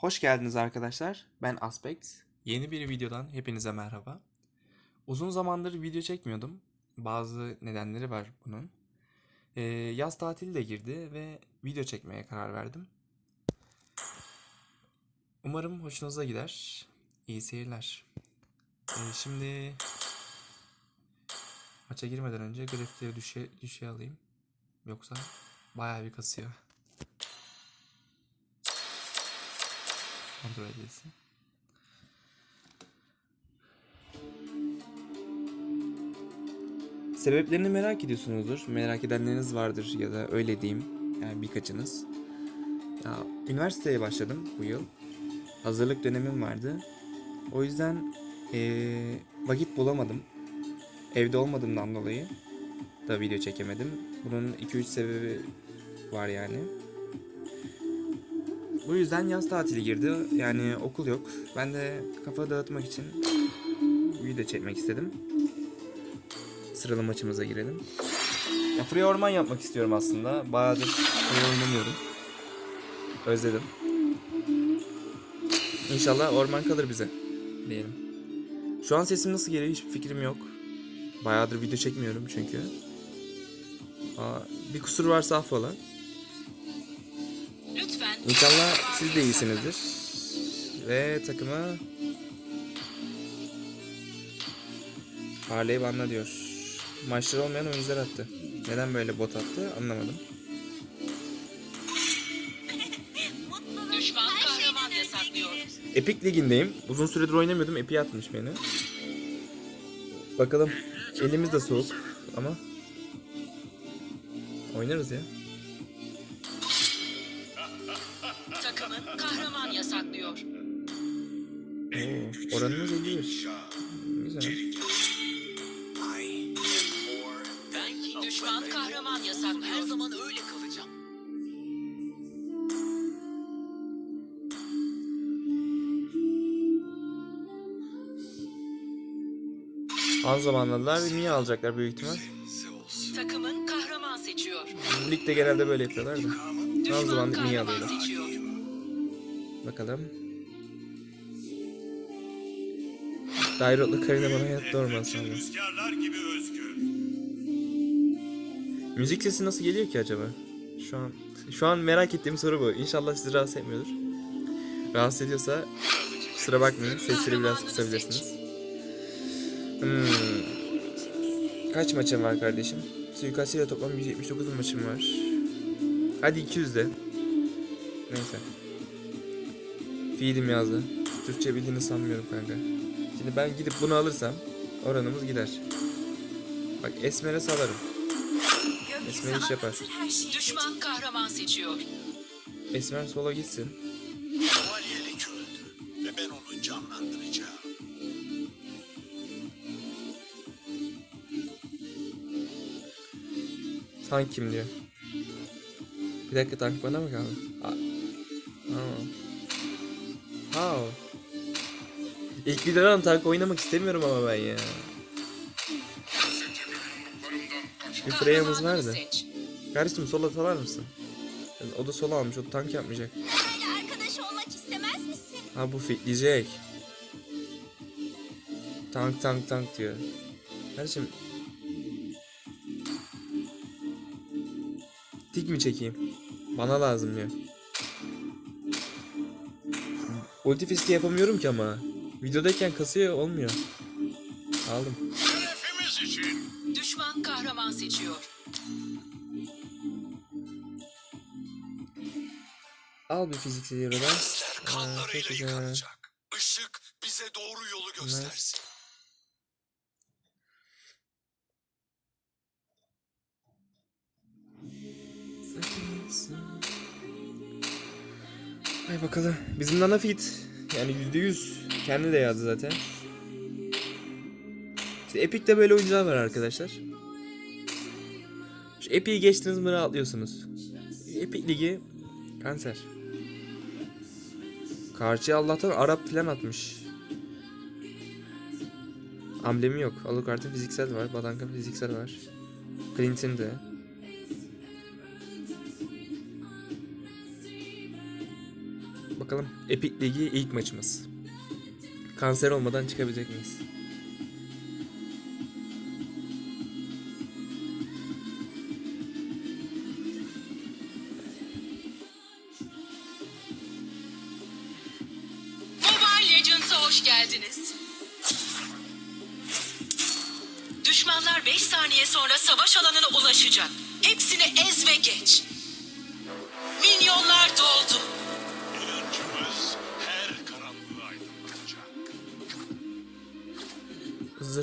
Hoş geldiniz arkadaşlar. Ben Aspect. Yeni bir videodan hepinize merhaba. Uzun zamandır video çekmiyordum. Bazı nedenleri var bunun. Ee, yaz tatili de girdi ve video çekmeye karar verdim. Umarım hoşunuza gider. İyi seyirler. Ee, şimdi maça girmeden önce grafikleri düşe, düşe alayım. Yoksa bayağı bir kasıyor. Kontrol edilsin. Sebeplerini merak ediyorsunuzdur. Merak edenleriniz vardır ya da öyle diyeyim. Yani birkaçınız. Ya, üniversiteye başladım bu yıl. Hazırlık dönemim vardı. O yüzden eee, vakit bulamadım. Evde olmadığımdan dolayı da video çekemedim. Bunun 2-3 sebebi var yani. Bu yüzden yaz tatili girdi. Yani okul yok. Ben de kafa dağıtmak için video çekmek istedim. Sıralı maçımıza girelim. Ya Free Orman yapmak istiyorum aslında. Bayağıdır Free oynamıyorum. Özledim. İnşallah orman kalır bize. Diyelim. Şu an sesim nasıl geliyor hiçbir fikrim yok. Bayağıdır video çekmiyorum çünkü. Aa, bir kusur varsa affola. İnşallah siz de iyisinizdir. Ve takımı Harley banla diyor. Maçları olmayan oyuncular attı. Neden böyle bot attı anlamadım. Epic ligindeyim. Uzun süredir oynamıyordum. Epic atmış beni. Bakalım. Elimiz de soğuk ama oynarız ya. Oranımız 51. Güzel. Düşman kahraman yasaklıyor. Her zaman öyle kalacağım. Az zamanladılar ve niye alacaklar büyük ihtimal. Takımın kahraman seçiyor. Ligde genelde böyle yapıyorlar da. Az Düşman zaman niye alıyorlar. Bakalım. Dairotlu karına bana hayatta gibi özgür. Müzik sesi nasıl geliyor ki acaba? Şu an şu an merak ettiğim soru bu. İnşallah sizi rahatsız etmiyordur. Rahatsız ediyorsa kusura bakmayın. Sesleri biraz kısabilirsiniz. Hmm. Kaç maçım var kardeşim? Suikastıyla toplam 179 maçım var. Hadi 200 de. Neyse. Feed'im yazdı. Türkçe bildiğini sanmıyorum kanka. Şimdi ben gidip bunu alırsam oranımız gider. Bak Esmer'e salarım. Esmer iş yapar. Düşman kahraman seçiyor. Esmer sola gitsin. Şövalyelik öldü ve ben onu canlandıracağım. Tank kim diyor. Bir dakika tank bana mı kaldı? İlk videodan tank oynamak istemiyorum ama ben ya. Bir Freya'mız nerede? Kardeşim sola salar mısın? O da sola almış, o tank yapmayacak. Ha bu fitleyecek. Tank tank tank diyor. Kardeşim. Tik mi çekeyim? Bana lazım diyor. Ulti fiske yapamıyorum ki ama. Videodayken kasıyor olmuyor. Aldım. Şerefimiz için. Düşman kahraman seçiyor. Al bir fiziksel yaradan. Bizler çok kanlarıyla güzel. yıkanacak. Işık bize doğru yolu göstersin. Hay bakalım. Bizim Nana fit. Yani yüzde yüz. Kendi de yazdı zaten. İşte Epic'te böyle oyuncular var arkadaşlar. Şu Epic'i geçtiniz mi rahatlıyorsunuz. Epic Ligi kanser. Karşıya Allah'tan Arap falan atmış. Amblemi yok. Alucard'ın fiziksel var. Badanka'nın fiziksel var. Clint'in de. Bakalım Epic Ligi ilk maçımız. Kanser olmadan çıkabilecek miyiz?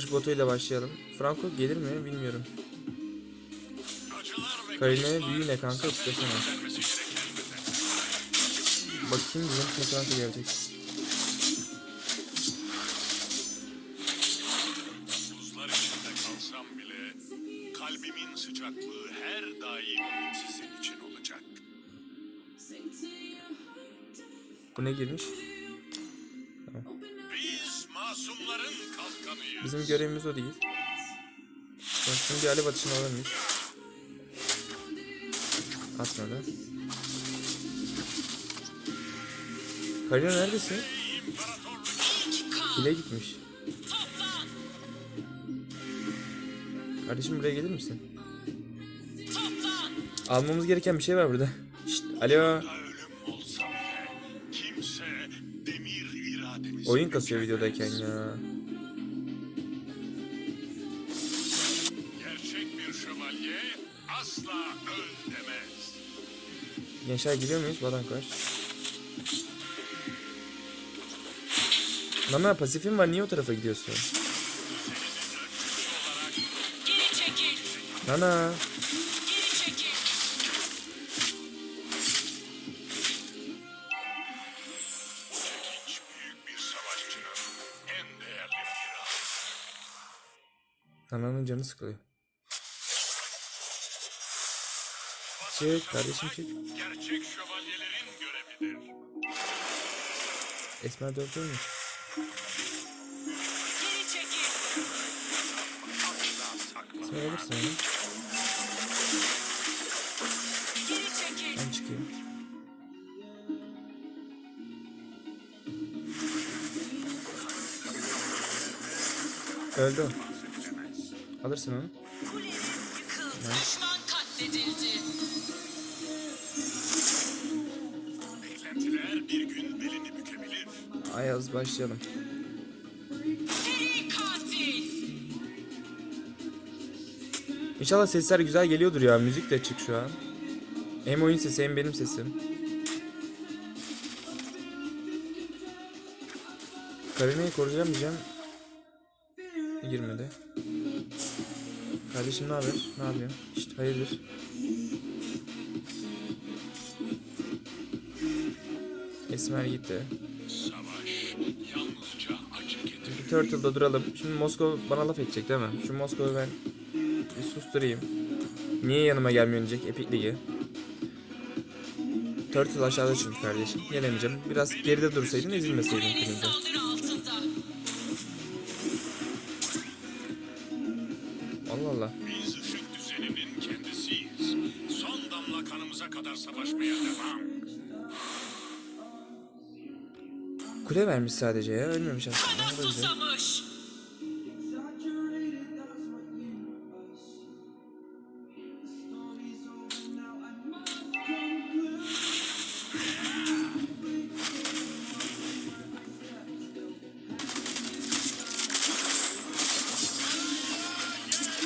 Zırh botuyla başlayalım. Franco gelir mi bilmiyorum. Karine büyü ne kanka istesene. Bakayım bizim için Franco gelecek. Buzlar içinde kalsam bile kalbimin sıcaklığı her daim sizin için olacak. Bu ne girmiş? Görevimiz o değil. Şimdi, şimdi alev atışını alır mıyız? Atmadı. Karina neredesin? Kile gitmiş. Kardeşim buraya gelir misin? Almamız gereken bir şey var burada. Şşt, alo. Oyun kasıyor videodayken ya. Gençler gidiyor muyuz? Badan kaç. Nana pasifim var niye o tarafa gidiyorsun? Nana. Nana'nın canı sıkılıyor. Çık kardeşim çık. Gerçek şövalyelerin görevidir. Esmer. Geri çekil. Esmer alırsın onu. Ben çıkayım. Öldü. Alırsın onu. Düşman katledildi. Beklentiler bir gün belini bükebilir. Ayaz başlayalım. Seri katil. İnşallah sesler güzel geliyordur ya. Müzik de açık şu an. Hem oyun sesi hem benim sesim. Karina'yı koruyacağım diyeceğim. Girmedi. Kardeşim ne haber? Ne yapıyorsun? İşte hayırdır? Esmer gitti. Savaş yalnızca acı Turtle'da duralım. Şimdi Moskova bana laf edecek değil mi? Şu Moskova'yı ben bir susturayım. Niye yanıma gelmiyor diyecek Epic Ligi. Turtle aşağıda çünkü kardeşim. Gelemeyeceğim. Biraz geride dursaydın ezilmeseydin Kuleniz Kule vermiş sadece ya. Ölmemiş aslında. Kana susamış.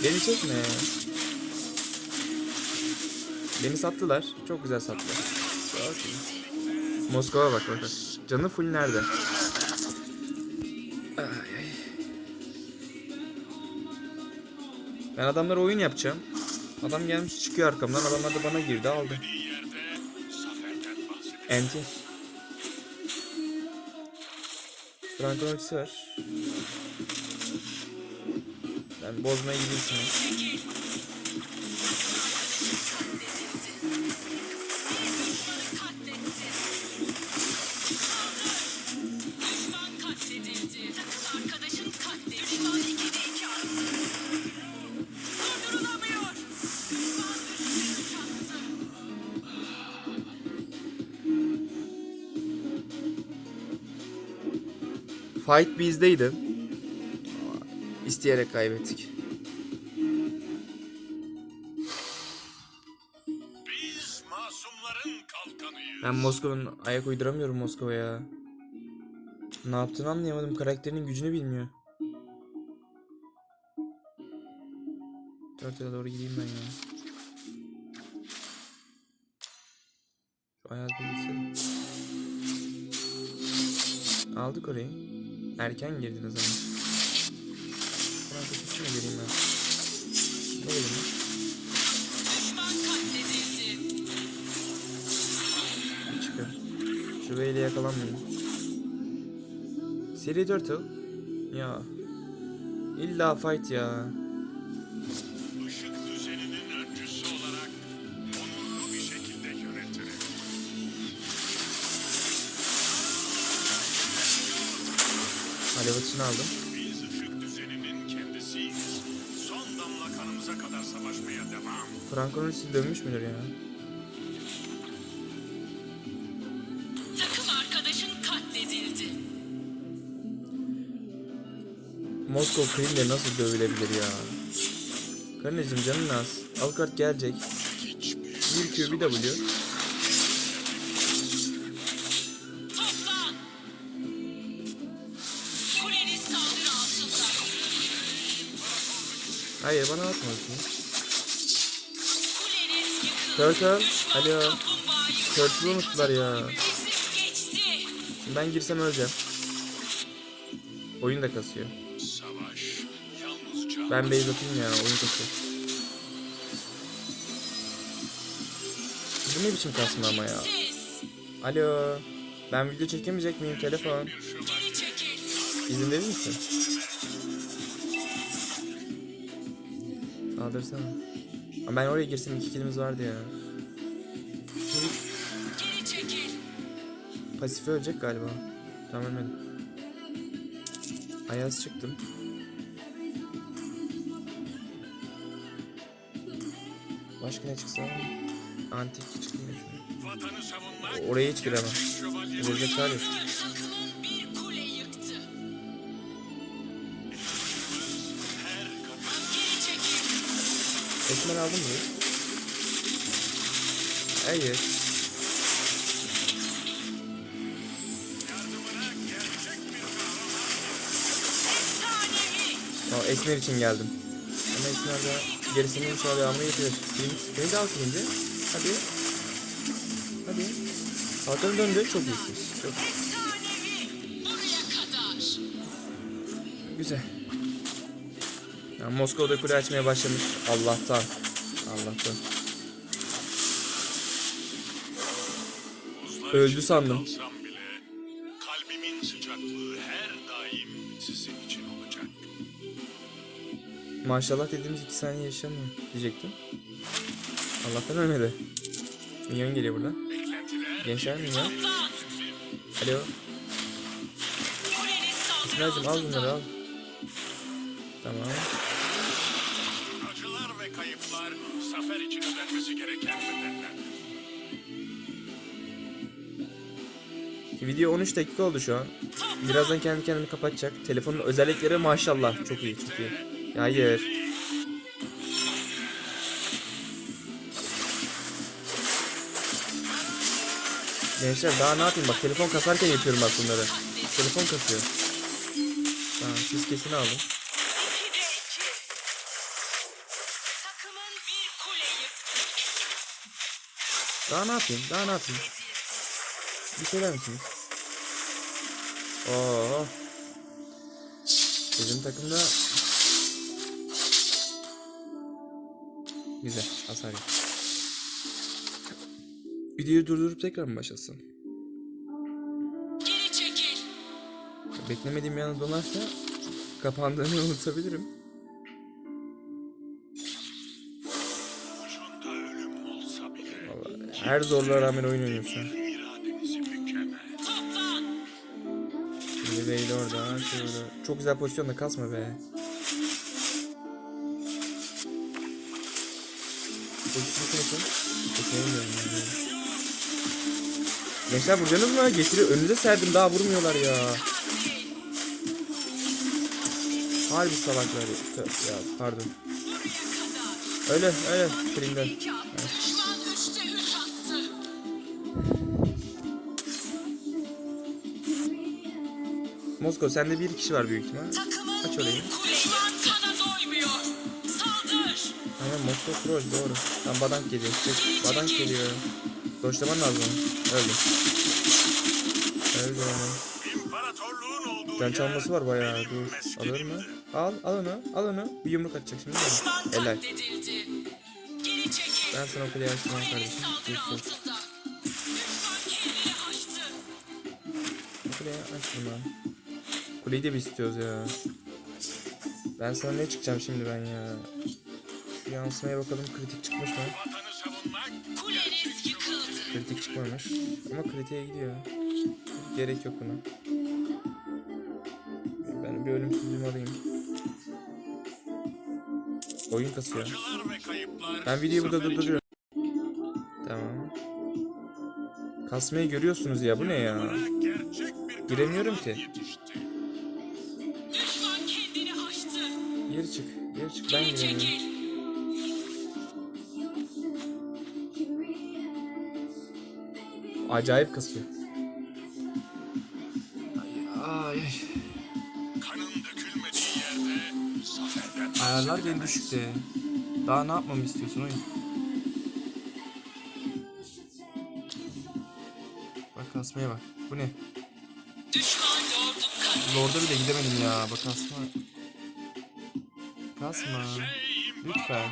Beni çekme ya. Beni sattılar. Çok güzel sattılar. Moskova bak bak. bak. Canı full nerede? Ben adamlara oyun yapacağım. Adam gelmiş çıkıyor arkamdan. Adamlar da bana girdi aldı. Enti. Franco'nun ultisi var. Ben bozmaya gideyim Fight bizdeydi. İsteyerek kaybettik. Biz masumların kalkanıyız. Ben Moskova'nın ayak uyduramıyorum Moskova'ya. Ne yaptığını anlayamadım. Karakterinin gücünü bilmiyor. Turtle'a doğru gideyim ben ya. Şu ayak bilgisi. Aldık orayı. Erken girdiniz ama. Hemen kaçıp mı geleyim ben? Ne geleyim ben? Çıkın. Şu beyle yakalanmayın. Seri Turtle. Ya. İlla fight ya. Alev atışını aldım. Biz ışık düzeninin kendisiyiz. Son damla kanımıza kadar savaşmaya devam. Franco'nun üstü dönmüş müdür ya? Takım arkadaşın katledildi. Moskova Krim'de nasıl dövülebilir ya? Karnecim canın az. Avukat gelecek. Bir Q bir W. Hayır bana atma şunu. Kuleniz yıkıldı. Turtle. Alo. Turtle'ı unuttular ya. Ben girsem öleceğim. Oyun da kasıyor. Ben base atayım ya oyun kasıyor. Bu ne biçim kasma ama ya? Alo. Ben video çekemeyecek miyim telefon? İzin verir misin? Saldırsana. Ama ben oraya girsem iki kilimiz vardı ya. Pasifi ölecek galiba. Tamam ölmedim. Ayaz çıktım. Başka ne çıksa? Antik çıkmıyor Oraya hiç giremem. gerçek Esmer aldın mı? Hayır. Tamam Esmer için geldim. Ama Esmer de gerisini inşallah devamını getirir. Prince, beni de al Prince'e. Hadi. Hadi. Arkanı döndü. Çok iyisin. Çok güzel. Ya Moskova'da kule açmaya başlamış. Allah'tan. Allah'tan. Öldü sandım. kalsam bile kalbimin sıcaklığı her daim sizin için olacak. Maşallah dediğimiz iki saniye yaşamıyor diyecektim. Allah'tan ölmedi. Minyon geliyor buradan. Beklentiler Gençler minyon. Alo. Esmer'cim al bunları al. Tamam. Video 13 dakika oldu şu an. Birazdan kendi kendini kapatacak. Telefonun özellikleri maşallah çok iyi çok iyi. Hayır. Gençler daha ne yapayım bak telefon kasarken yapıyorum bak bunları. Telefon kasıyor. Tamam siz kesin aldım. Daha ne yapayım daha ne yapayım. Bir söyler misiniz? Oo. Bizim takımda Güzel hasar yok. Videoyu durdurup tekrar mı başlasın? Geri çekil. Beklemediğim yana donarsa kapandığını unutabilirim. Vallahi her zorluğa rağmen oyun oynuyorum şu an. Şimdi Beyli orada, orada. Çok güzel pozisyonda kasma be. Pozisyonu bilmiyorum yani. Gençler vuracaksınız mı? Getiriyor. Önünüze serdim daha vurmuyorlar ya. Harbi salaklar Ya pardon. Öyle öyle. Kring'den. Moskova sende bir kişi var büyük ihtimal. Takımın Aç orayı. kana doymuyor. Saldır. Aynen Moskova troll doğru. Tam badank geliyor. Çık. Badank geliyor. Doşlaman lazım. Öldü. Öldü onu. İmparatorluğun olduğu Can çalması var bayağı. Dur. Alır mı? Al. Al onu. Al onu. Bir yumruk atacak şimdi. Düşman Helal. katledildi. Geri çekil. Ben sana kuleyi açtım kardeşim. Kuleyi açtım ben. Kuleyi de bir istiyoruz ya. Ben sana ne çıkacağım şimdi ben ya. Şu yansımaya bakalım kritik çıkmış mı? Kritik çıkmamış. Ama kritiğe gidiyor. Gerek yok buna. Ben bir ölümsüzlüğümü alayım. Oyun kasıyor. Ben videoyu burada durduruyorum. Tamam. Kasmayı görüyorsunuz ya bu ne ya? Giremiyorum ki. Geri çık. Geri çık. Ben giremiyorum. Acayip kasıyor. Ay, ay. Ayarlar beni düşükte. Daha ne yapmamı istiyorsun oyun? Bak kasmaya bak. Bu ne? Lord'a bile gidemedim ya. Bak kasma. Kasma. Lütfen.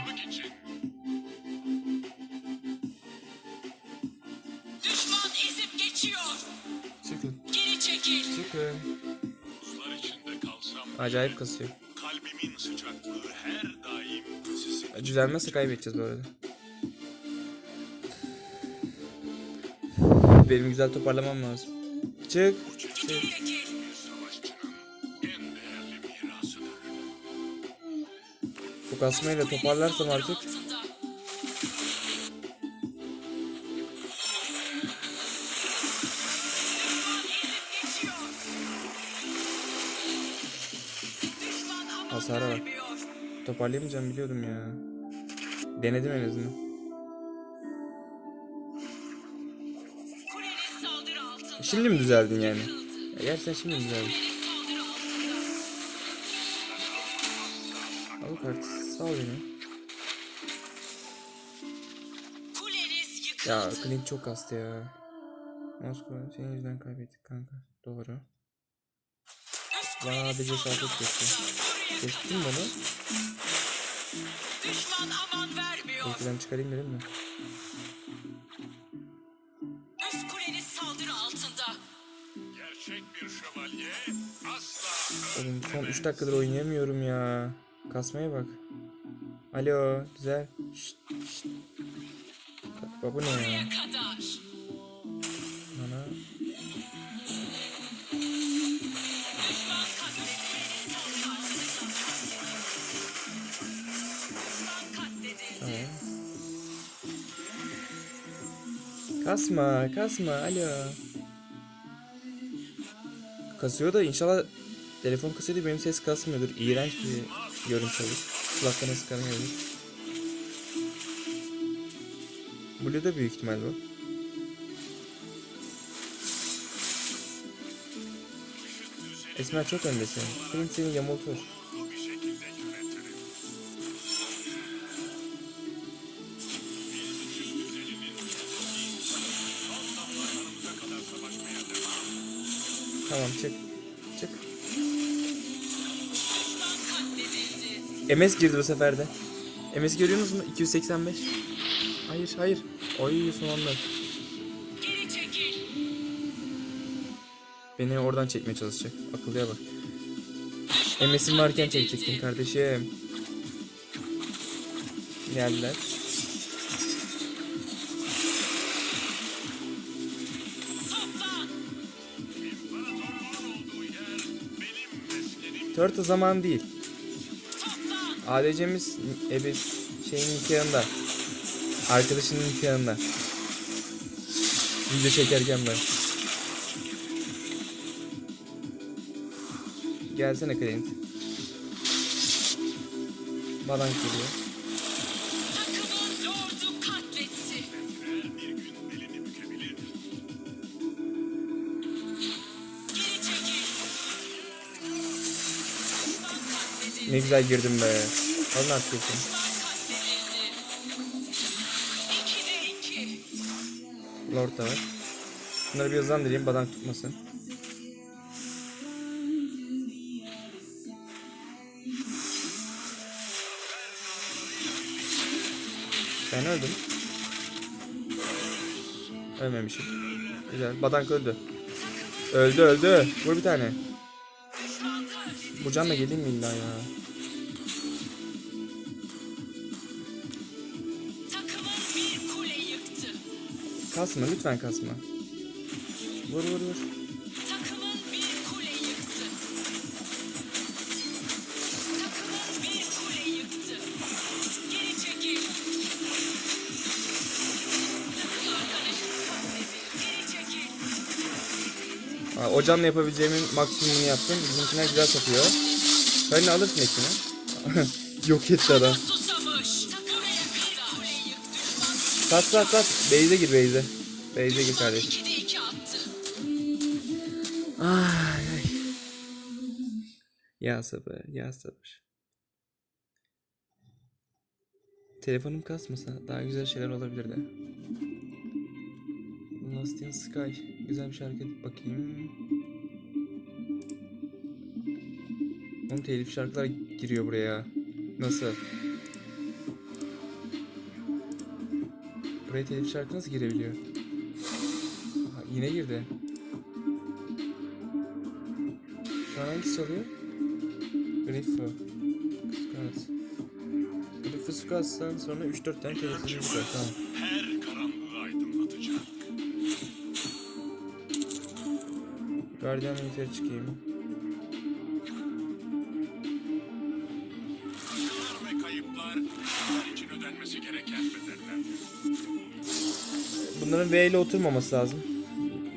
Düşman ezip geçiyor. Çıkın. Geri çekil. Çıkın. Buzlar içinde kalsam Acayip kasıyor. kalbimin sıcaklığı her daim sizin Düzelmezse kaybedeceğiz bu arada. Benim güzel toparlamam lazım. Çık. Çık. Kasmayla toparlarsam artık Hasara bak. toparlayamayacağım biliyordum ya. Denedim en azından. Şimdi mi düzeldin yani? Ya gerçekten şimdi mi düzeldin? Al kart. Sağ ol beni. Ya Clint çok kastı ya. Moskova senin yüzünden kaybettik kanka. Doğru. Bana kuleniz bir cesaret altında. Kestin bunu? Düşman aman vermiyor. Korkudan çıkarayım dedim mi? Üst kuleniz saldırı altında. Gerçek bir şövalye asla Oğlum son 3 dakikadır oynayamıyorum ya. Kasmaya bak. Alo, güzel. Şşt, şşt. Bak bu ne ya? Katledildi. tamam. Kasma, kasma. Alo. Kasıyor da inşallah telefon kasıyor benim ses kasmıyordur. İğrenç bir görüntü olur. Kulaklarına sıkamıyordur. Blue'da büyük ihtimal bu. Esmer çok öndesin. Clint seni yamultur. Tamam. Çık. MS girdi bu sefer de. MS görüyorsunuz mu? 285. Hayır hayır. Oy son anda. Beni oradan çekmeye çalışacak. Akıllıya bak. MS'im varken çekecektim kardeşim. Geldiler. Turtle zaman değil. ADC'miz e, biz şeyin nikahında. Arkadaşının nikahında. Video çekerken ben. Gelsene Clint. Baran geliyor. Ne güzel girdim be. İkide iki. Lord da var. Bunları bir hızlandırayım badan tutmasın. Ben öldüm. Ölmemişim. Güzel. Badank öldü. Öldü öldü. Vur bir tane. Bu canla geleyim mi illa ya? Kasma lütfen kasma. Vur vur vur. Takımın bir kule yıktı. Takımın bir kule yıktı. Geri çekil. Takım arkadaşın katledildi. Geri çekil. Aa, o canla yapabileceğimin maksimumunu yaptım. Bizimkiler güzel satıyor. Sen alırsın hepsini. Yok etti adam. Sat sat sat. Beyze gir Beyze. Beyze gir kardeşim. Ay. Ya sabır, ya sabır. Telefonum kasmasa daha güzel şeyler olabilirdi. Lost in Sky. Güzel bir şarkı bakayım. Oğlum telif şarkılar giriyor buraya. Nasıl? Buraya telif şarkı nasıl girebiliyor? Aha, yine girdi. Şu an hangisi çalıyor? Grifo. Skas. Grifo Skas'tan sonra 3-4 tane telefonu çıkar. Tamam. Her karanlığı aydınlatacak. Guardian'a yukarı çıkayım. İle oturmaması lazım.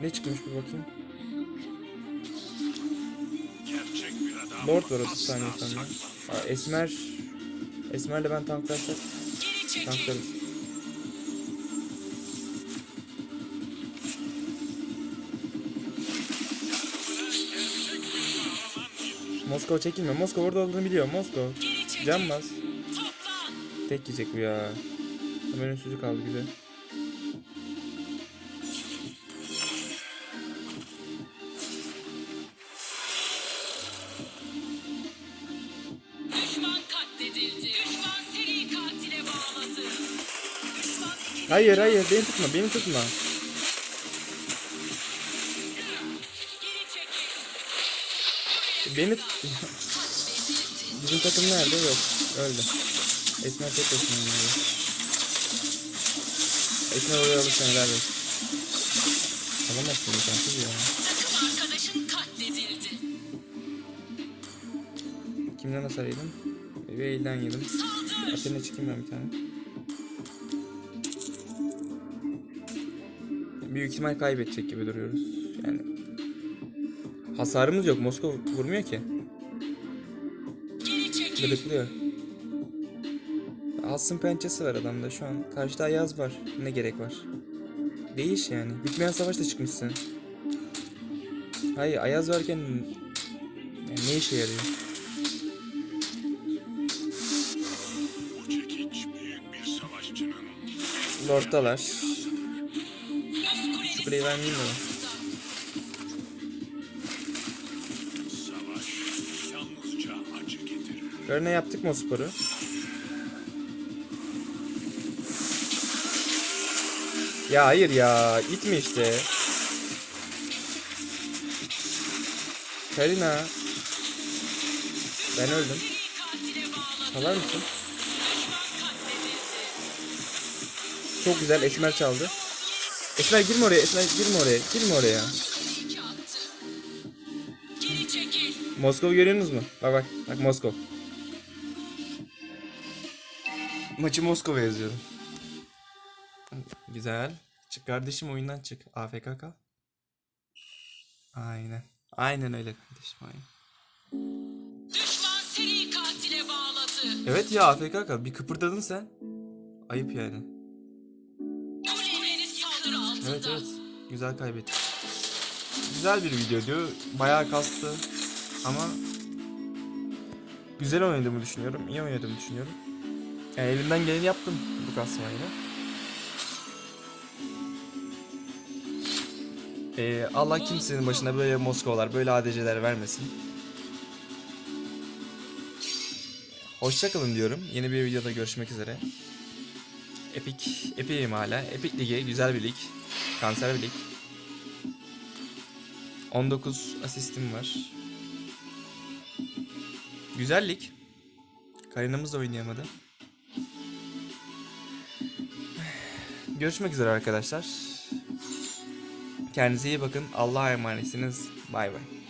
Ne çıkmış bir bakayım. Lord var 30 asla saniye saklanmaz. Aa, Esmer. Esmer'le ben tanklarsak tanklarız. Moskova çekilme. Moskova orada olduğunu biliyor. Moskova. Can bas. Tek yiyecek bu ya. Hemen ünsüzü kaldı güzel. Hayır hayır beni tutma beni tutma. Beni tut. Bizim takım nerede? Yok. Öldü. Esmer tek başına oynuyor. Esmer oraya alırsan helal olsun. Alamazsın imkansız ya. Kimden hasar yedim? Ve elden yedim. Atene'e çıkayım ben bir tane. Büyük ihtimal kaybedecek gibi duruyoruz. Yani hasarımız yok. Moskova vurmuyor ki. Gıdıklıyor. Alsın pençesi var adamda şu an. Karşıda Ayaz var. Ne gerek var? Değiş yani. Bitmeyen savaşta çıkmışsın. Hayır Ayaz varken yani ne işe yarıyor? Lord'dalar. Kuleyi vermeyeyim getirir. Görne yaptık mı o sporu? Ya hayır ya. Gitme işte. Karina. Ben öldüm. Salar mısın? Çok güzel Esmer çaldı. Esmer girme oraya. Esmer girme oraya. Girme oraya. Moskova görüyorsunuz mu? Bak bak. Bak Moskova. Maçı Moskova yazıyorum. Güzel. Çık kardeşim oyundan çık. AFK kal. Aynen. Aynen öyle kardeşim aynen. Düşman seri katile bağladı. Evet ya AFK kal. Bir kıpırdadın sen. Ayıp yani. Evet evet. Güzel kaybettik. Güzel bir videoydu. Bayağı kastı. Ama güzel oynadığımı düşünüyorum. İyi oynadığımı düşünüyorum. Yani elimden geleni yaptım bu kasmayla. Ee, Allah kimsenin başına böyle Moskovalar, böyle ADC'ler vermesin. Hoşçakalın diyorum. Yeni bir videoda görüşmek üzere. Epic, Epic'im hala. Epic Ligi güzel bir lig. Kanser bir lig. 19 asistim var. Güzel lig. Karinamız da oynayamadı. Görüşmek üzere arkadaşlar. Kendinize iyi bakın. Allah'a emanetsiniz. Bay bay.